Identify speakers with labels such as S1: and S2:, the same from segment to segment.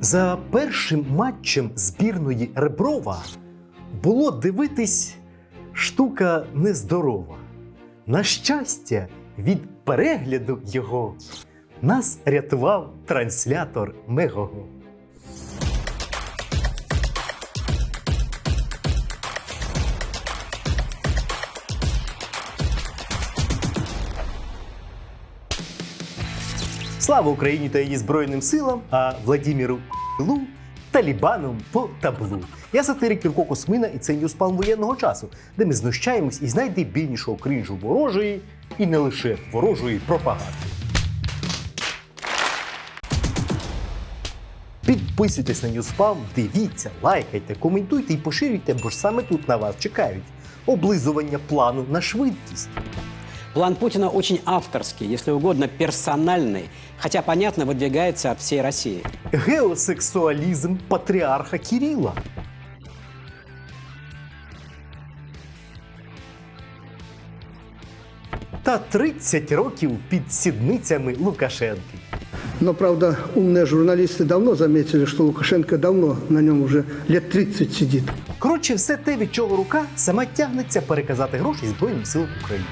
S1: За першим матчем збірної Реброва було дивитись штука нездорова. На щастя, від перегляду його нас рятував транслятор Мегого. Слава Україні та її Збройним силам, а Владіміру Лу Талібаном по таблу. Я сатирик Юрко Космина, і це Ньюспалм воєнного часу, де ми знущаємось із найдебільнішого кринжу ворожої і не лише ворожої пропаганди. Підписуйтесь на Ньюспалм, дивіться, лайкайте, коментуйте і поширюйте, бо ж саме тут на вас чекають облизування плану на швидкість.
S2: План Путина очень авторский, если угодно персональный, хотя, понятно, выдвигается от всей России.
S1: Геосексуалізм патріарха Кіріла. Та 30 років під сідницями Лукашенки.
S3: Но, правда, умные журналисты давно заметили, что Лукашенко давно на нем уже лет 30 сидит.
S1: Коротше, все те, від чого рука сама тягнеться переказати гроші Збройним силам України.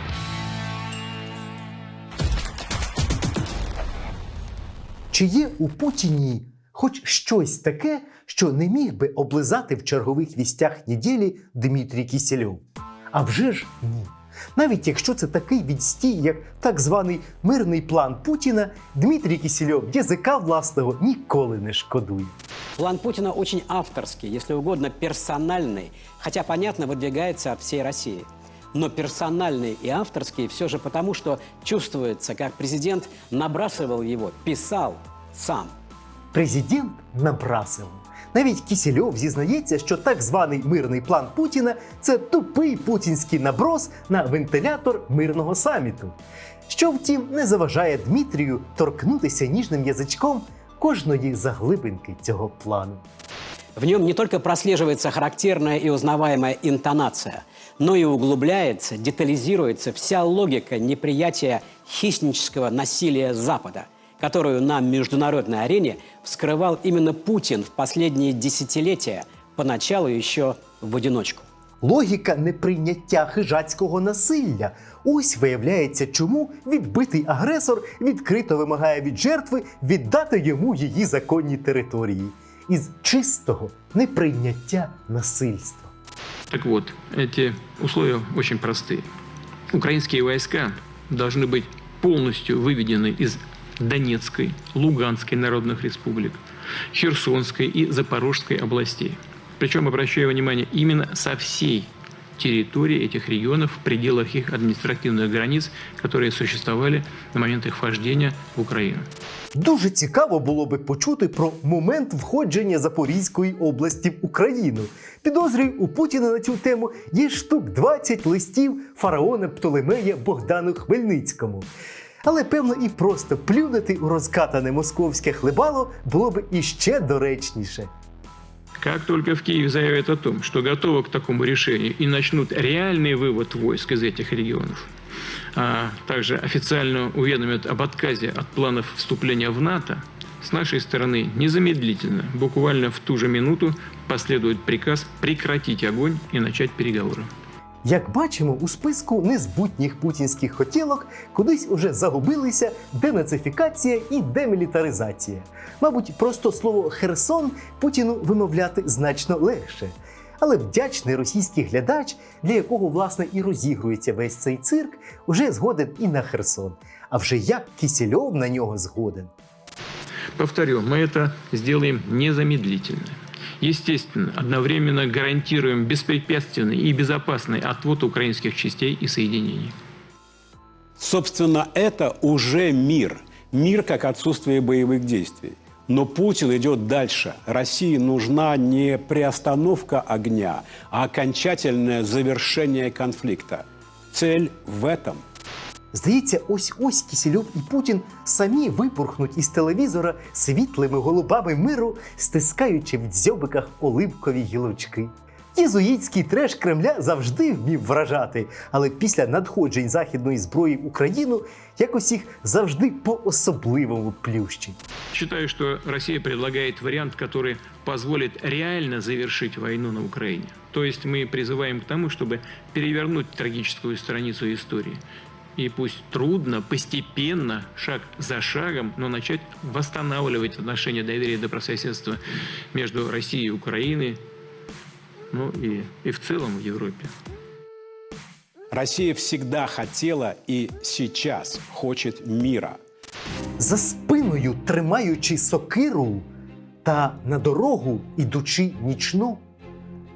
S1: Чи є у Путіні хоч щось таке, що не міг би облизати в чергових вістях неділі Дмитрій Кісельов? А вже ж ні. Навіть якщо це такий відстій, як так званий мирний план Путіна, Дмитрій Кісельов язика власного ніколи не шкодує.
S2: План Путина очень авторский, если угодно персональный, хотя, понятно, выдвигается от всей России. Но персональный и авторский все же потому, что чувствуется, как президент набрасывал его, писал сам.
S1: Президент набрасив. Навіть Кісельов зізнається, що так званий мирний план Путіна це тупий путінський наброс на вентилятор мирного саміту. Що, втім, не заважає Дмитрію торкнутися ніжним язичком кожної заглибинки цього плану.
S2: В нем не только прослеживается характерная и узнаваемая интонация, но и углубляется, детализируется вся логика неприятия хищнического насилия Запада, которую на международной арене вскрывал именно Путин в последние десятилетия, поначалу еще в одиночку.
S1: Логіка неприйняття хижацького насилля. Ось виявляється, чому відбитий агресор відкрито вимагає від жертви віддати йому її законні території із чистого неприйняття насильства.
S4: Так вот, эти условия очень простые. Украинские войска должны быть полностью выведены из Донецкой, Луганской народных республик, Херсонской и Запорожской областей. Причем, обращаю внимание, именно со всей территории этих регионов в пределах их административных границ, которые существовали на момент их вхождения в Украину.
S1: Дуже цікаво було би почути про момент входження Запорізької області в Україну. Підозрюю, у Путіна на цю тему є штук 20 листів фараона Птолемея Богдану Хмельницькому. Але певно і просто плюнути у розкатане московське хлебало було б іще доречніше.
S4: Как только в Киеве заявят о том, что готовы к такому решению и начнут реальный вывод войск из этих регионов, а также официально уведомят об отказе от планов вступления в НАТО, с нашей стороны незамедлительно, буквально в ту же минуту, последует приказ прекратить огонь и начать переговоры.
S1: Як бачимо, у списку незбутніх путінських хотілок кудись уже загубилися денацифікація і демілітаризація. Мабуть, просто слово Херсон Путіну вимовляти значно легше. Але вдячний російський глядач, для якого власне і розігрується весь цей цирк, уже згоден і на Херсон. А вже як Кісельов на нього згоден.
S4: Повторю, мы это сделаем незамедлительно. Естественно, одновременно гарантируем беспрепятственный и безопасный отвод украинских частей и соединений.
S5: Собственно, это уже мир. Мир как отсутствие боевых действий. Но Путин идет дальше. России нужна не приостановка огня, а окончательное завершение конфликта. Цель в этом.
S1: Здається, ось ось Кісельов і Путін самі випорхнуть із телевізора світлими голубами миру, стискаючи в дзьобиках оливкові гілочки. Єзуїтський треш Кремля завжди вмів вражати, але після надходжень західної зброї в Україну якось їх завжди по-особливому плющить.
S4: Считаю, что Россия предлагает вариант, который позволит реально завершить войну на Украине. То есть мы призываем к тому, чтобы перевернуть трагическую страницу истории. И пусть трудно, постепенно, шаг за шагом, но начать восстанавливать отношения доверия и добрососедства между Россией и Украиной, ну и, и в целом в Европе.
S5: Россия всегда хотела и сейчас хочет мира.
S1: За спиною тримаючи сокиру та на дорогу ідучи нічну,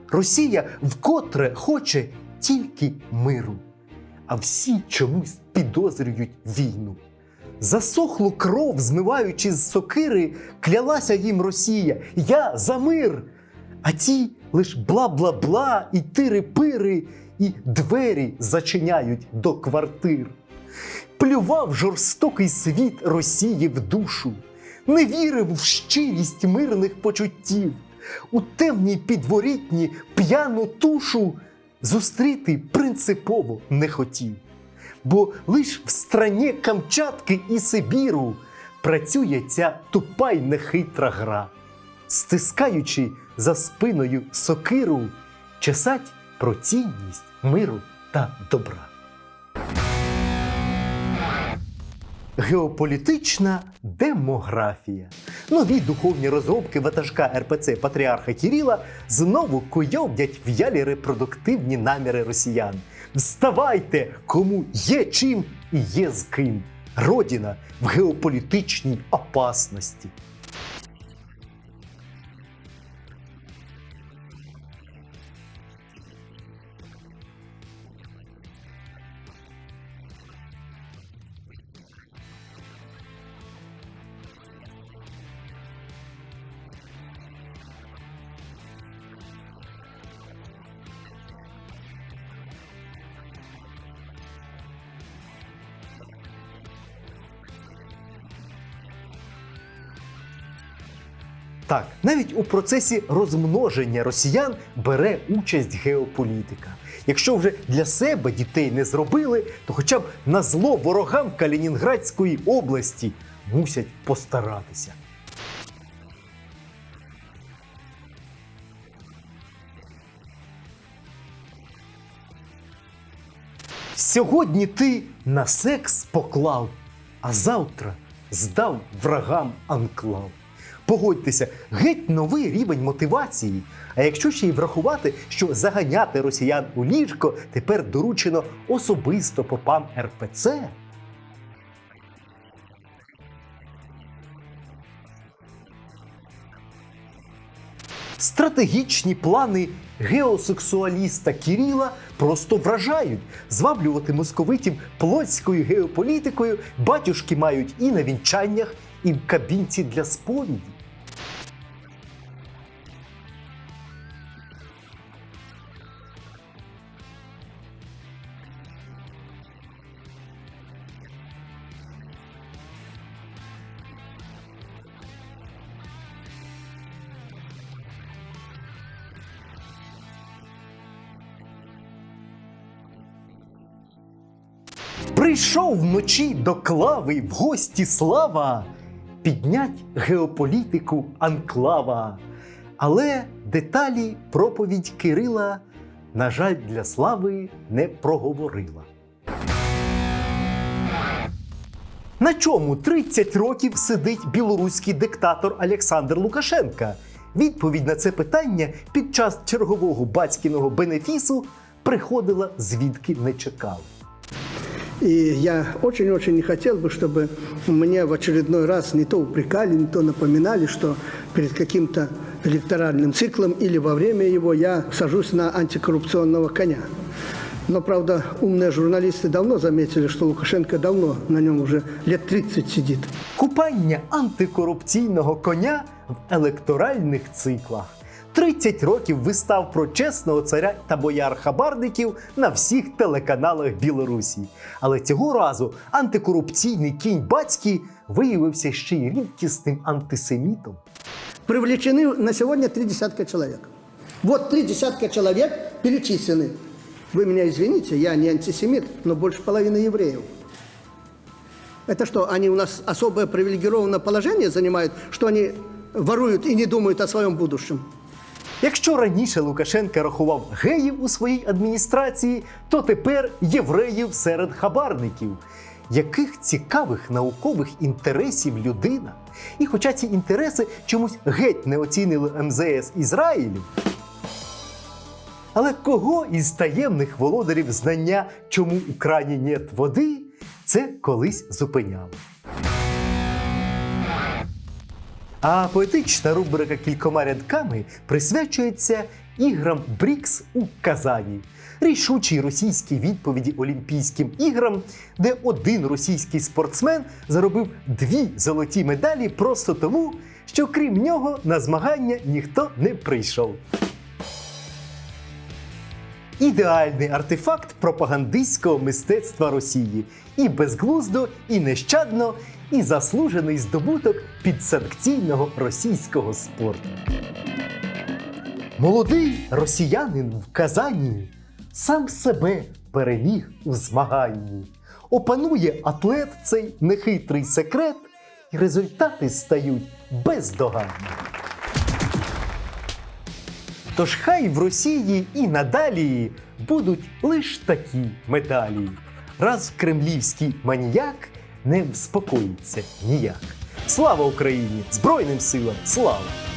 S1: Росія вкотре хоче тільки миру, а всі чомусь підозрюють війну. Засохлу кров, змиваючи з сокири, клялася їм Росія: Я за мир! А ті лиш бла-бла-бла, і тири-пири, і двері зачиняють до квартир. Плював жорстокий світ Росії в душу, не вірив в щирість мирних почуттів, у темній підворітні п'яну тушу зустріти принципово не хотів. Бо лиш в страні Камчатки і Сибіру працює ця тупа й нехитра гра, стискаючи за спиною сокиру, чесать про цінність миру та добра. Геополітична демографія. Нові духовні розробки ватажка РПЦ Патріарха Кіріла знову куйовдять в'ялі репродуктивні наміри росіян. Вставайте, кому є чим і є з ким. Родина в геополітичній опасності. Так, навіть у процесі розмноження росіян бере участь геополітика. Якщо вже для себе дітей не зробили, то хоча б на зло ворогам Калінінградської області мусять постаратися. Сьогодні ти на секс поклав, а завтра здав врагам анклав. Погодьтеся, геть новий рівень мотивації. А якщо ще й врахувати, що заганяти росіян у ліжко тепер доручено особисто попам РПЦ. Стратегічні плани геосексуаліста Кіріла просто вражають. Зваблювати московитів плотською геополітикою батюшки мають і на вінчаннях, і в кабінці для сповіді. Прийшов вночі до клави в гості слава піднять геополітику анклава. Але деталі проповідь Кирила, на жаль, для слави не проговорила. На чому 30 років сидить білоруський диктатор Олександр Лукашенка? Відповідь на це питання під час чергового батькіного бенефісу приходила звідки не чекали.
S3: И я очень-очень не хотел бы, чтобы мне в очередной раз не то упрекали, не то напоминали, что перед каким-то электоральным циклом или во время его я сажусь на антикоррупционного коня. Но, правда, умные журналисты давно заметили, что Лукашенко давно на нем уже лет 30 сидит.
S1: Купання антикорупційного коня в електоральних циклах. 30 років вистав про чесного царя та бояр хабарників на всіх телеканалах Білорусі. Але цього разу антикорупційний кінь батьки виявився ще й рідкісним антисемітом.
S3: Привлечены на сегодня три десятка человек. Вот три десятка человек перечислены. Вы меня извините, я не антисемит, но больше половины евреев. Это что, они у нас особое привилегированное положение занимают, что они воруют и не думают о своем будущем?
S1: Якщо раніше Лукашенка рахував геїв у своїй адміністрації, то тепер євреїв серед хабарників. Яких цікавих наукових інтересів людина? І хоча ці інтереси чомусь геть не оцінили МЗС Ізраїлю, але кого із таємних володарів знання, чому у крані нет води, це колись зупиняло. А поетична рубрика кількома рядками присвячується іграм Брікс у Казані. Рішучій російській відповіді Олімпійським іграм, де один російський спортсмен заробив дві золоті медалі просто тому, що крім нього на змагання ніхто не прийшов. Ідеальний артефакт пропагандистського мистецтва Росії. І безглуздо, і нещадно, і заслужений здобуток підсанкційного російського спорту. Молодий росіянин в Казані сам себе переміг у змаганні. Опанує атлет цей нехитрий секрет, і результати стають бездоганні. Тож хай в Росії і надалі будуть лиш такі медалі. Раз кремлівський маніяк не вспокоїться ніяк. Слава Україні! Збройним силам! Слава!